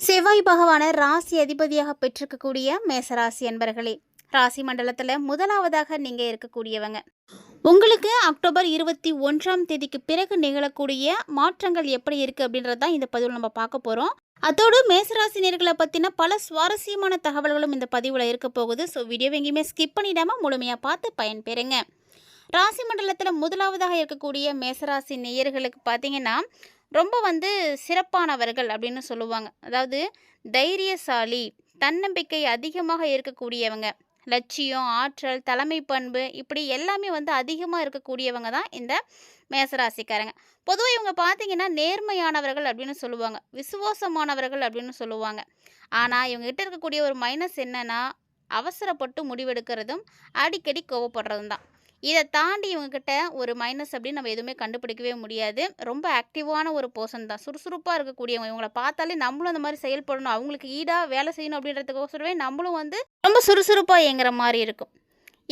செவ்வாய் பகவான ராசி அதிபதியாக பெற்றிருக்கக்கூடிய மேசராசி அன்பர்களே ராசி மண்டலத்தில் முதலாவதாக நீங்கள் இருக்கக்கூடியவங்க. உங்களுக்கு அக்டோபர் இருபத்தி ஒன்றாம் தேதிக்கு பிறகு நிகழக்கூடிய மாற்றங்கள் எப்படி இருக்குது அப்படின்றது தான் இந்த பதிவில் நம்ம பார்க்க போகிறோம் அதோடு மேசராசினியர்களை பற்றின பல சுவாரஸ்யமான தகவல்களும் இந்த பதிவில் இருக்க போகுது. ஸோ வீடியோ எங்கேயுமே ஸ்கிப் பண்ணிடாமல் முழுமையாக பார்த்து பயன்பெறுங்க. ராசி மண்டலத்தில் முதலாவதாக இருக்கக்கூடிய மேசராசி நேயர்களுக்கு பார்த்தீங்கன்னா ரொம்ப வந்து சிறப்பானவர்கள் அப்படின்னு சொல்லுவாங்க. அதாவது தைரியசாலி தன்னம்பிக்கை அதிகமாக இருக்கக்கூடியவங்க லட்சியம் ஆற்றல் தலைமை பண்பு இப்படி எல்லாமே வந்து அதிகமாக இருக்கக்கூடியவங்க தான் இந்த மேசராசிக்காரங்க. பொதுவாக இவங்க பார்த்தீங்கன்னா நேர்மையானவர்கள் அப்படின்னு சொல்லுவாங்க. விசுவாசமானவர்கள் அப்படின்னு சொல்லுவாங்க. ஆனால் இவங்ககிட்ட இருக்கக்கூடிய ஒரு மைனஸ் என்னென்னா அவசரப்பட்டு முடிவெடுக்கிறதும் அடிக்கடி கோவப்படுறதும் தான். இதை தாண்டி இவங்கக்கிட்ட ஒரு மைனஸ் அப்படின்னு நம்ம எதுவுமே கண்டுபிடிக்கவே முடியாது. ரொம்ப ஆக்டிவான ஒரு பர்சன் தான். சுறுசுறுப்பாக இருக்கக்கூடியவங்க. இவங்களை பார்த்தாலே நம்மளும் அந்த மாதிரி செயல்படணும். அவங்களுக்கு ஈடாக வேலை செய்யணும் அப்படின்றதுக்கோசரமே நம்மளும் வந்து ரொம்ப சுறுசுறுப்பாக இயங்குற மாதிரி இருக்கும்.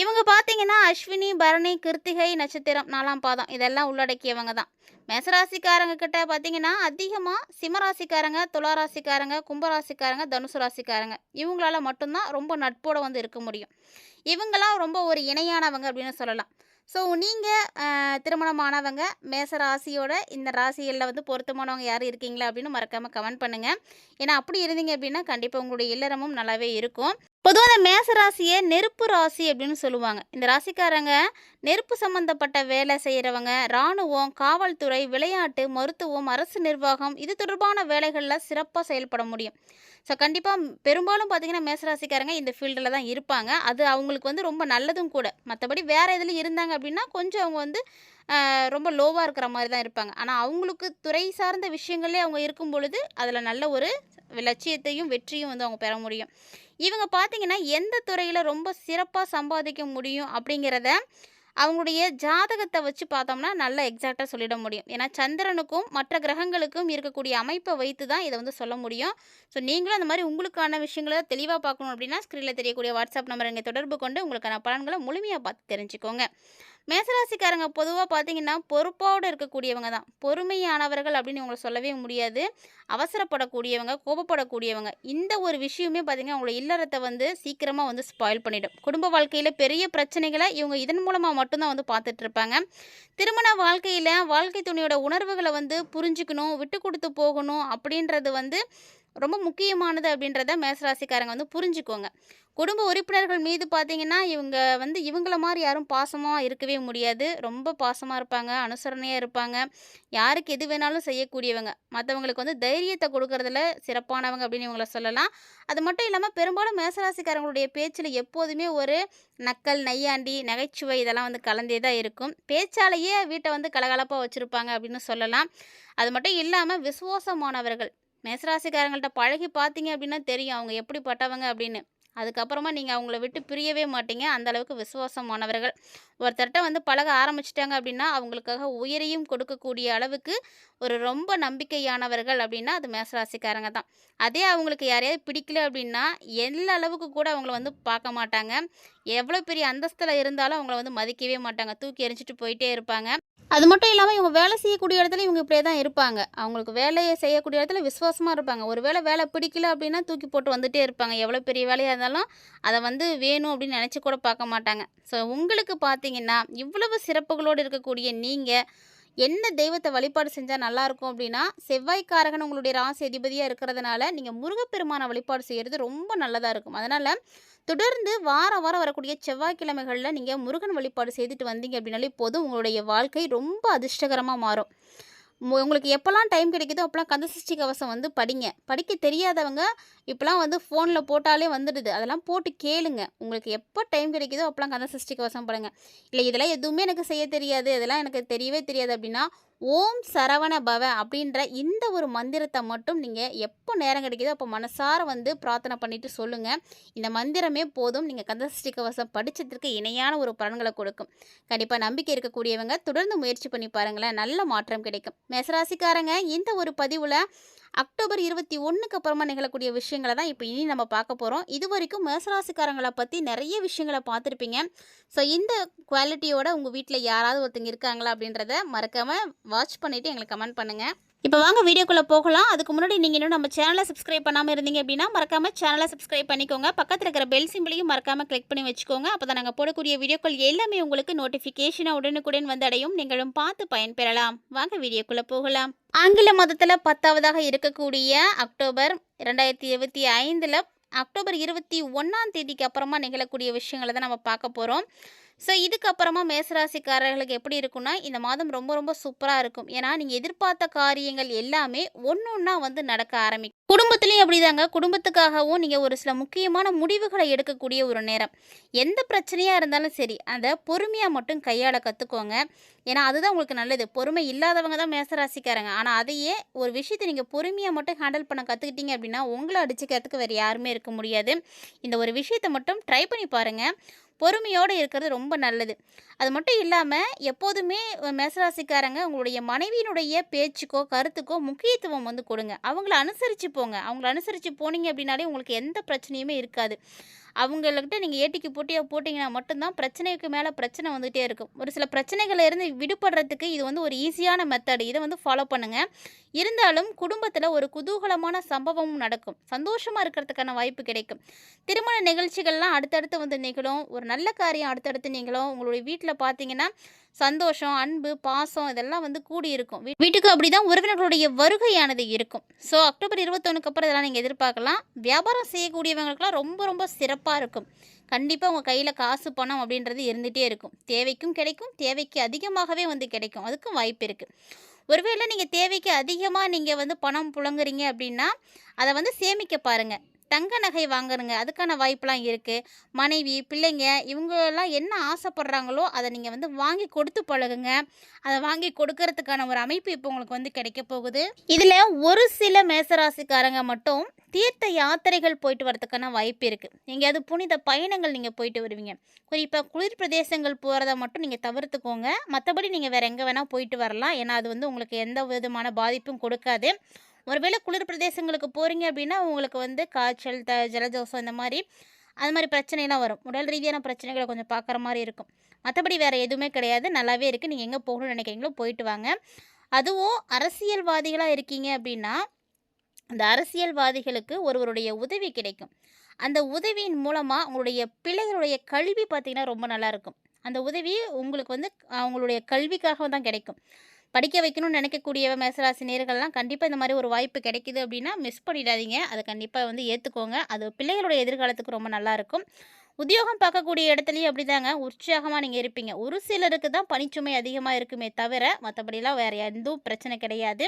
இவங்க பார்த்தீங்கன்னா அஸ்வினி பரணி கிருத்திகை நட்சத்திரம் நாலாம் பாதம். இதெல்லாம் உள்ளடக்கியவங்க தான். மேசராசிக்காரங்க கிட்ட பார்த்தீங்கன்னா அதிகமாக சிம்மராசிக்காரங்க துளாராசிக்காரங்க கும்பராசிக்காரங்க தனுசு ராசிக்காரங்க. இவங்களால மட்டும்தான் ரொம்ப நட்போட வந்து இருக்க முடியும். இவங்களாம் ரொம்ப ஒரு இணையானவங்க அப்படின்னு சொல்லலாம். ஸோ நீங்கள் திருமணமானவங்க மேச ராசியோட இந்த ராசிகளில் வந்து பொருத்தமானவங்க யார் இருக்கீங்களா அப்படின்னு மறக்காமல் கமெண்ட் பண்ணுங்கள் ஏன்னா அப்படி இருந்தீங்க அப்படின்னா கண்டிப்பாக உங்களுடைய இல்லறமும் நல்லாவே இருக்கும். பொதுவாக அந்த மேச ராசியை நெருப்பு ராசி அப்படின்னு சொல்லுவாங்க. இந்த ராசிக்காரங்க நெருப்பு சம்மந்தப்பட்ட வேலை செய்கிறவங்க இராணுவம் காவல்துறை விளையாட்டு மருத்துவம் அரசு நிர்வாகம் இது தொடர்பான வேலைகளில் சிறப்பாக செயல்பட முடியும். ஸோ கண்டிப்பாக பெரும்பாலும் பார்த்திங்கன்னா மேசராசிக்காரங்க இந்த ஃபீல்டில் தான் இருப்பாங்க. அது அவங்களுக்கு வந்து ரொம்ப நல்லதும் கூட. மற்றபடி வேறு இதில் இருந்தாங்க அப்படின்னா கொஞ்சம் அவங்க வந்து ரொம்ப லோவாக இருக்கிற மாதிரி தான் இருப்பாங்க. ஆனால் அவங்களுக்கு துறை சார்ந்த விஷயங்களே அவங்க இருக்கும் பொழுது அதில் நல்ல ஒரு லட்சியத்தையும் வெற்றியும் வந்து அவங்க பெற முடியும். இவங்க பார்த்திங்கன்னா எந்த துறையில் ரொம்ப சிறப்பாக சம்பாதிக்க முடியும் அப்படிங்கிறத அவங்களுடைய ஜாதகத்தை வச்சு பார்த்தோம்னா நல்லா எக்ஸாக்டாக சொல்லிட முடியும். ஏன்னா சந்திரனுக்கும் மற்ற கிரகங்களுக்கும் இருக்கக்கூடிய அமைப்பை வைத்து தான் இதை வந்து சொல்ல முடியும். ஸோ நீங்களும் அந்த மாதிரி உங்களுக்கான விஷயங்களை தெளிவாக பார்க்கணும் அப்படின்னா ஸ்க்ரீனில் தெரியக்கூடிய வாட்ஸ்அப் நம்பர் இங்கே தொடர்பு கொண்டு உங்களுக்கான பலன்களை முழுமையாக பார்த்து தெரிஞ்சுக்கோங்க. மேசராசிக்காரங்க பொதுவாக பார்த்தீங்கன்னா பொறுப்போடு இருக்கக்கூடியவங்க தான். பொறுமையானவர்கள் அப்படின்னு உங்களை சொல்லவே முடியாது. அவசரப்படக்கூடியவங்க கோபப்படக்கூடியவங்க. இந்த ஒரு விஷயமே பார்த்திங்கன்னா அவங்களோட இல்லறத்தை வந்து சீக்கிரமாக வந்து ஸ்பாயில் பண்ணிடும். குடும்ப வாழ்க்கையில் பெரிய பிரச்சனைகளை இவங்க இதன் மூலமாக மட்டும்தான் வந்து பார்த்துட்ருப்பாங்க திருமண வாழ்க்கையில் வாழ்க்கை துணையோட உணர்வுகளை வந்து புரிஞ்சுக்கணும் விட்டு கொடுத்து போகணும் அப்படின்றது வந்து ரொம்ப முக்கியமானது அப்படின்றத மேசராசிக்காரங்க வந்து புரிஞ்சுக்கோங்க. குடும்ப உறுப்பினர்கள் மீது பார்த்தீங்கன்னா இவங்க வந்து இவங்கள மாதிரி யாரும் பாசமாக இருக்கவே முடியாது. ரொம்ப பாசமாக இருப்பாங்க அனுசரணையாக இருப்பாங்க. யாருக்கு எது வேணாலும் செய்யக்கூடியவங்க. மற்றவங்களுக்கு வந்து தைரியத்தை கொடுக்கறதுல சிறப்பானவங்க அப்படின்னு இவங்கள சொல்லலாம். அது மட்டும் இல்லாமல் பெரும்பாலும் மேசராசிக்காரங்களுடைய பேச்சில் எப்போதுமே ஒரு நக்கல் நையாண்டி நகைச்சுவை இதெல்லாம் வந்து கலந்தே தான் இருக்கும். பேச்சாலேயே வீட்டை வந்து கலகலப்பாக வச்சுருப்பாங்க அப்படின்னு சொல்லலாம். அது மட்டும் இல்லாமல் விசுவாசமானவர்கள். மேசராசிக்காரங்கள்ட்ட பழகி பார்த்தீங்க அப்படின்னா தெரியும். அவங்க எப்படிப்பட்டவங்க அப்படின்னு. அதுக்கப்புறமா நீங்கள் அவங்கள விட்டு பிரியவே மாட்டீங்க. அந்த அளவுக்கு விசுவாசமானவர்கள். ஒருத்தர்கிட்ட வந்து பழக ஆரம்பிச்சிட்டாங்க அப்படின்னா அவங்களுக்காக உயிரையும் கொடுக்கக்கூடிய அளவுக்கு ஒரு ரொம்ப நம்பிக்கையானவர்கள் அப்படின்னா அது மேசராசிக்காரங்க தான். அதே அவங்களுக்கு யாரையாவது பிடிக்கல அப்படின்னா எல்லா அளவுக்கு கூட அவங்கள வந்து பார்க்க மாட்டாங்க. எவ்வளோ பெரிய அந்தஸ்தில் இருந்தாலும் அவங்கள வந்து மதிக்கவே மாட்டாங்க. தூக்கி எரிஞ்சிட்டு போயிட்டே இருப்பாங்க. அது மட்டும் இல்லாமல் இவங்க வேலை செய்யக்கூடிய இடத்துல இவங்க இப்படியே தான் இருப்பாங்க. அவங்களுக்கு வேலையை செய்யக்கூடிய இடத்துல விசுவாசமாக இருப்பாங்க. ஒரு வேலை வேலை பிடிக்கல அப்படின்னா தூக்கி போட்டு வந்துகிட்டே இருப்பாங்க. எவ்வளோ பெரிய வேலையாக இருந்தாலும் அதை வந்து வேணும் அப்படின்னு நினச்சி கூட பார்க்க மாட்டாங்க. ஸோ உங்களுக்கு பார்த்தீங்கன்னா இவ்வளவு சிறப்புகளோடு இருக்கக்கூடிய நீங்கள் என்ன தெய்வத்தை வழிபாடு செஞ்சால் நல்லாயிருக்கும் அப்படின்னா செவ்வாய்க்காரகன் உங்களுடைய ராசி அதிபதியாக இருக்கிறதுனால நீங்கள் முருகப்பெருமான வழிபாடு செய்கிறது ரொம்ப நல்லதாக இருக்கும். அதனால் தொடர்ந்து வாரம் வாரம் வரக்கூடிய செவ்வாய்க்கிழமைகளில் நீங்கள் முருகன் வழிபாடு செய்துட்டு வந்தீங்க அப்படின்னாலே போதும் உங்களுடைய வாழ்க்கை ரொம்ப அதிர்ஷ்டகரமாக மாறும். உங்களுக்கு எப்போல்லாம் டைம் கிடைக்குதோ அப்போலாம் கந்தசஷ்டி கவசம் வந்து படிங்க. படிக்க தெரியாதவங்க இப்போலாம் வந்து ஃபோனில் போட்டாலே வந்துடுது. அதெல்லாம் போட்டு கேளுங்க. உங்களுக்கு எப்போ டைம் கிடைக்குதோ அப்போலாம் கந்தசஷ்டி கவசம் படுங்க. இல்லை இதெல்லாம் எதுவுமே எனக்கு செய்ய தெரியாது. இதெல்லாம் எனக்கு தெரியவே தெரியாது அப்படின்னா ஓம் சரவண பவ அப்படின்ற இந்த ஒரு மந்திரத்தை மட்டும் நீங்கள் எப்போ நேரம் கிடைக்குதோ அப்போ மனசார வந்து பிரார்த்தனை பண்ணிவிட்டு சொல்லுங்கள் இந்த மந்திரமே போதும். நீங்கள் கந்தசஷ்டி கவசம் படித்ததுக்கு இணையான ஒரு பலன்களை கொடுக்கும். கண்டிப்பாக நம்பிக்கை இருக்கக்கூடியவங்க தொடர்ந்து முயற்சி பண்ணி பாருங்களேன். நல்ல மாற்றம் கிடைக்கும். மேசராசிக்காரங்க இந்த ஒரு பதிவில் அக்டோபர் இருபத்தி ஒன்றுக்கு அப்புறமா நிகழக்கூடிய விஷயங்களை தான் இப்போ இனி நம்ம பார்க்க போகிறோம் இது வரைக்கும் மேசராசிக்காரங்களை பற்றி நிறைய விஷயங்களை பார்த்துருப்பீங்க. ஸோ இந்த குவாலிட்டியோட உங்கள் வீட்டில் யாராவது ஒருத்தங்க இருக்காங்களா அப்படின்றத மறக்காமல் வாட்ச் பண்ணிவிட்டு எங்களுக்கு கமெண்ட் பண்ணுங்கள் இப்போ வாங்க வீடியோக்குள்ளே போகலாம். அதுக்கு முன்னாடி நீங்கள் இன்னும் நம்ம சேனலை சப்ஸ்கிரைப் பண்ணாமல் இருந்தீங்க அப்படின்னா மறக்காமல் சேனலை சப்ஸ்கிரைப் பண்ணிக்கோங்க. பக்கத்தில் இருக்கிற பெல் சிம்பிளையும் மறக்காமல் கிளிக் பண்ணி வச்சுக்கோங்க. அப்போ தான் நாங்கள் போடக்கூடிய வீடியோக்கள் எல்லாமே உங்களுக்கு நோட்டிஃபிகேஷனாக உடனுக்குடன் வந்து அடையும். நீங்களும் பார்த்து பயன்பெறலாம். வாங்க வீடியோக்குள்ளே போகலாம். ஆங்கில மதத்தில் பத்தாவதாக இருக்கக்கூடிய அக்டோபர் ரெண்டாயிரத்தி இருபத்தி ஐந்தில் அக்டோபர் இருபத்தி ஒன்றாம் தேதிக்கு அப்புறமா நிகழக்கூடிய விஷயங்களை தான் நம்ம பார்க்க போகிறோம் ஸோ இதுக்கப்புறமா மேசராசிக்காரர்களுக்கு எப்படி இருக்கும்னா இந்த மாதம் ரொம்ப ரொம்ப சூப்பராக இருக்கும். ஏன்னா நீங்கள் எதிர்பார்த்த காரியங்கள் எல்லாமே ஒன்று ஒன்றா வந்து நடக்க ஆரம்பிக்கும். குடும்பத்துலேயும் அப்படிதாங்க. குடும்பத்துக்காகவும் நீங்கள் ஒரு சில முக்கியமான முடிவுகளை எடுக்கக்கூடிய ஒரு நேரம். எந்த பிரச்சனையாக இருந்தாலும் சரி அதை பொறுமையாக மட்டும் கையாள கற்றுக்கோங்க ஏன்னா அதுதான் உங்களுக்கு நல்லது. பொறுமை இல்லாதவங்க தான் மேசராசிக்காரங்க. ஆனால் அதையே ஒரு விஷயத்தை நீங்கள் பொறுமையாக மட்டும் ஹேண்டில் பண்ண கற்றுக்கிட்டீங்க அப்படின்னா உங்களை அடிச்சுக்கிறதுக்கு வேறு யாருமே இருக்க முடியாது. இந்த ஒரு விஷயத்தை மட்டும் ட்ரை பண்ணி பாருங்கள் பொறுமையோடு இருக்கிறது ரொம்ப நல்லது. அது மட்டும் இல்லாமல் எப்போதுமே மேசராசிக்காரங்க உங்களுடைய மனைவியினுடைய பேச்சுக்கோ கருத்துக்கோ முக்கியத்துவம் வந்து கொடுங்க. அவங்கள அனுசரித்து போங்க. அவங்கள அனுசரித்து போனீங்க அப்படின்னாலே உங்களுக்கு எந்த பிரச்சனையுமே இருக்காது. அவங்கக்கிட்ட நீங்கள் ஏட்டிக்கு போட்டியாக போட்டிங்கன்னா மட்டும்தான் பிரச்சனைக்கு மேலே பிரச்சனை வந்துகிட்டே இருக்கும். ஒரு சில பிரச்சனைகளை இருந்து விடுபடுறதுக்கு இது வந்து ஒரு ஈஸியான மெத்தடு இதை வந்து ஃபாலோ பண்ணுங்கள் இருந்தாலும் குடும்பத்தில் ஒரு குதூகலமான சம்பவமும் நடக்கும். சந்தோஷமாக இருக்கிறதுக்கான வாய்ப்பு கிடைக்கும். திருமண நிகழ்ச்சிகள்லாம் அடுத்தடுத்து வந்து நிகழும். ஒரு நல்ல காரியம் அடுத்தடுத்து நிகழும். உங்களுடைய வீட்டில் பார்த்தீங்கன்னா சந்தோஷம் அன்பு பாசம் இதெல்லாம் வந்து கூடி இருக்கும் வீ- வீட்டுக்கு அப்படி தான் உறவினர்களுடைய வருகையானது இருக்கும். ஸோ அக்டோபர் இருபத்தொன்னுக்கு அப்புறம் இதெல்லாம் நீங்கள் எதிர்பார்க்கலாம். வியாபாரம் செய்யக்கூடியவங்களுக்குலாம் ரொம்ப ரொம்ப சிறப்பாக இருக்கும். கண்டிப்பாக உங்கள் கையில் காசு பணம் அப்படின்றது இருந்துகிட்டே இருக்கும். தேவைக்கும் கிடைக்கும் தேவைக்கு அதிகமாகவே வந்து கிடைக்கும். அதுக்கும் வாய்ப்பு இருக்குது ஒருவேளை நீங்கள் தேவைக்கு அதிகமாக நீங்கள் வந்து பணம் புழங்குறீங்க அப்படின்னா அதை வந்து சேமிக்க பாருங்கள் தங்க நகை வாங்குறங்க அதுக்கான வாய்ப்பெலாம் இருக்குது மனைவி பிள்ளைங்க இவங்கெல்லாம் என்ன ஆசைப்படுறாங்களோ அதை நீங்கள் வந்து வாங்கி கொடுத்து பழகுங்க. அதை வாங்கி கொடுக்கறதுக்கான ஒரு அமைப்பு இப்போ உங்களுக்கு வந்து கிடைக்க போகுது. இதில் ஒரு சில மேசராசிக்காரங்க மட்டும் தீர்த்த யாத்திரைகள் போயிட்டு வரதுக்கான வாய்ப்பு இருக்குது எங்கேயாவது புனித பயணங்கள் நீங்கள் போயிட்டு வருவீங்க. குறிப்பாக குளிர் பிரதேசங்கள் போகிறத மட்டும் நீங்கள் தவிர்த்துக்கோங்க. மற்றபடி நீங்கள் வேறு எங்கே வேணால் போயிட்டு வரலாம். ஏன்னா அது வந்து உங்களுக்கு எந்த விதமான பாதிப்பும் கொடுக்காது. ஒருவேளை குளிர் பிரதேசங்களுக்கு போகிறீங்க அப்படின்னா உங்களுக்கு வந்து காய்ச்சல் த ஜலதோஷம் இந்த மாதிரி அது மாதிரி பிரச்சனைலாம் வரும். உடல் ரீதியான பிரச்சனைகளை கொஞ்சம் பார்க்குற மாதிரி இருக்கும். மற்றபடி வேறு எதுவுமே கிடையாது. நல்லாவே இருக்குது நீங்கள் எங்கே போகணும்னு நினைக்கிறீங்களோ போயிட்டு வாங்க. அதுவும் அரசியல்வாதிகளாக இருக்கீங்க அப்படின்னா அந்த அரசியல்வாதிகளுக்கு ஒருவருடைய உதவி கிடைக்கும். அந்த உதவியின் மூலமாக உங்களுடைய பிள்ளைகளுடைய கல்வி பார்த்திங்கன்னா ரொம்ப நல்லா இருக்கும். அந்த உதவி உங்களுக்கு வந்து அவங்களுடைய கல்விக்காக தான் கிடைக்கும். படிக்க வைக்கணும்னு நினைக்கக்கூடிய மேசராசி நேர்கள்லாம் கண்டிப்பாக இந்த மாதிரி ஒரு வாய்ப்பு கிடைக்குது அப்படின்னா மிஸ் பண்ணிடாதீங்க. அதை கண்டிப்பாக வந்து ஏற்றுக்கோங்க அது பிள்ளைகளுடைய எதிர்காலத்துக்கு ரொம்ப நல்லாயிருக்கும் உத்தியோகம் பார்க்கக்கூடிய இடத்துலையும் அப்படி தாங்க உற்சாகமாக நீங்கள் இருப்பீங்க. ஒரு சிலருக்கு தான் பணிச்சுமை அதிகமாக இருக்குமே தவிர மற்றபடிலாம் வேறு எதுவும் பிரச்சனை கிடையாது.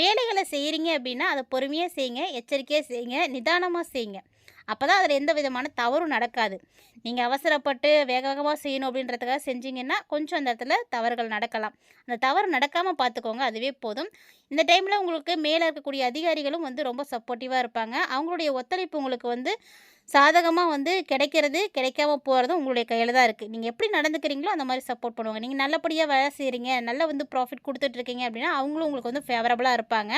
வேலைகளை செய்கிறீங்க அப்படின்னா அதை பொறுமையாக செய்யுங்க. எச்சரிக்கையாக செய்யுங்க. நிதானமாக செய்யுங்க. அப்போ தான் அதில் எந்த விதமான தவறும் நடக்காது. நீங்கள் அவசரப்பட்டு வேக வேகமாக செய்யணும் அப்படின்றதுக்காக செஞ்சீங்கன்னா கொஞ்சம் அந்த இடத்துல தவறுகள் நடக்கலாம். அந்த தவறு நடக்காமல் பார்த்துக்கோங்க அதுவே போதும். இந்த டைமில் உங்களுக்கு மேலே இருக்கக்கூடிய அதிகாரிகளும் வந்து ரொம்ப சப்போர்ட்டிவாக இருப்பாங்க. அவங்களுடைய ஒத்துழைப்பு உங்களுக்கு வந்து சாதகமாக வந்து கிடைக்கிறது கிடைக்காம போகிறதும் உங்களுடைய கையில் தான் இருக்குது நீங்கள் எப்படி நடந்துக்கிறீங்களோ அந்த மாதிரி சப்போர்ட் பண்ணுவாங்க. நீங்கள் நல்லபடியாக வேலை செய்கிறீங்க நல்லா வந்து ப்ராஃபிட் கொடுத்துட்ருக்கீங்க அப்படின்னா அவங்களும் உங்களுக்கு வந்து ஃபேவரபுளாக இருப்பாங்க.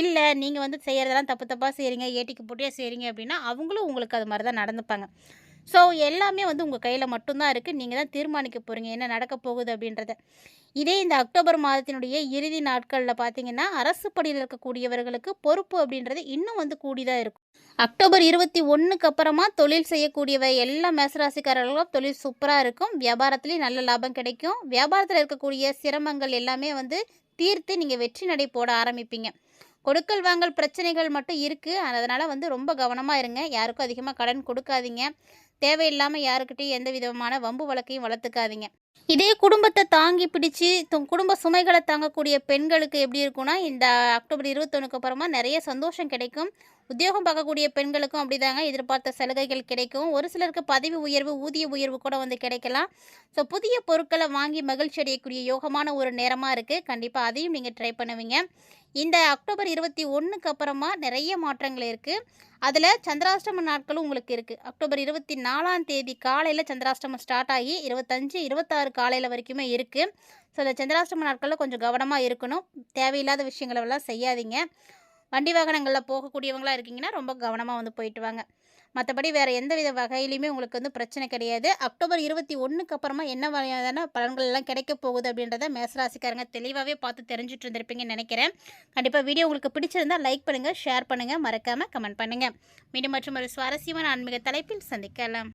இல்லை நீங்கள் வந்து செய்கிறதெல்லாம் தப்பு தப்பாக செய்கிறீங்க ஏட்டிக்கு போட்டியாக செய்கிறீங்க அப்படின்னா அவங்களும் உங்களுக்கு அது மாதிரி தான் நடந்துப்பாங்க. ஸோ எல்லாமே வந்து உங்கள் கையில் மட்டும்தான் இருக்குது நீங்கள் தான் தீர்மானிக்க போகிறீங்க என்ன நடக்க போகுது அப்படின்றத. இதே இந்த அக்டோபர் மாதத்தினுடைய இறுதி நாட்களில் பார்த்தீங்கன்னா அரசு பணியில் இருக்கக்கூடியவர்களுக்கு பொறுப்பு அப்படின்றது இன்னும் வந்து கூடிதான் இருக்கும். அக்டோபர் இருபத்தி ஒன்றுக்கு அப்புறமா தொழில் செய்யக்கூடியவ எல்லா மேசராசிக்காரர்களும் தொழில் சூப்பராக இருக்கும். வியாபாரத்துலேயும் நல்ல லாபம் கிடைக்கும். வியாபாரத்தில் இருக்கக்கூடிய சிரமங்கள் எல்லாமே வந்து தீர்த்து நீங்கள் வெற்றி நடை போட ஆரம்பிப்பீங்க. கொடுக்கல் வாங்கல் பிரச்சனைகள் மட்டும் இருக்குது அதனால் வந்து ரொம்ப கவனமாக இருங்க. யாருக்கும் அதிகமாக கடன் கொடுக்காதீங்க. தேவையில்லாமல் யாருக்கிட்டையும் எந்த விதமான வம்பு வழக்கையும் வளர்த்துக்காதீங்க. இதே குடும்பத்தை தாங்கி பிடிச்சி து- குடும்ப சுமைகளை தாங்கக்கூடிய பெண்களுக்கு எப்படி இருக்கும்னா இந்த அக்டோபர் இருபத்தொன்னுக்கு அப்புறமா நிறைய சந்தோஷம் கிடைக்கும். உத்தியோகம் பார்க்கக்கூடிய பெண்களுக்கும் அப்படிதாங்க எதிர்பார்த்த சலுகைகள் கிடைக்கும். ஒரு சிலருக்கு பதவி உயர்வு ஊதிய உயர்வு கூட வந்து கிடைக்கலாம். ஸோ புதிய பொருட்களை வாங்கி மகிழ்ச்சி அடையக்கூடிய யோகமான ஒரு நேரமாக இருக்குது கண்டிப்பாக அதையும் நீங்கள் ட்ரை பண்ணுவீங்க. இந்த அக்டோபர் இருபத்தி ஒன்றுக்கு அப்புறமா நிறைய மாற்றங்கள் இருக்குது அதில் சந்திராஷ்டம நாட்களும் உங்களுக்கு இருக்குது அக்டோபர் இருபத்தி நாலாம் தேதி காலையில் சந்திராஷ்டமம் ஸ்டார்ட் ஆகி இருபத்தஞ்சு இருபத்தாறு காலையில் வரைக்குமே இருக்குது ஸோ இந்த சந்திராஷ்டம நாட்களில் கொஞ்சம் கவனமாக இருக்கணும். தேவையில்லாத விஷயங்களெல்லாம் செய்யாதீங்க. வண்டி வாகனங்களில் போகக்கூடியவங்களா இருக்கீங்கன்னா ரொம்ப கவனமாக வந்து போயிட்டு வாங்க. மற்றபடி வேறு எந்த வித வகையிலையுமே உங்களுக்கு வந்து பிரச்சனை கிடையாது. அக்டோபர் இருபத்தி ஒன்றுக்கு அப்புறமா என்ன வகையான பலன்கள் எல்லாம் கிடைக்க போகுது அப்படின்றத மேசராசிக்காரங்க தெளிவாகவே பார்த்து தெரிஞ்சுட்டு இருந்திருப்பீங்கன்னு நினைக்கிறேன். கண்டிப்பாக வீடியோ உங்களுக்கு பிடிச்சிருந்தா லைக் பண்ணுங்கள் ஷேர் பண்ணுங்கள் மறக்காமல் கமெண்ட் பண்ணுங்கள் மீண்டும் மற்றும் ஒரு சுவாரஸ்யமான ஆன்மீக தலைப்பில் சந்திக்கலாம்.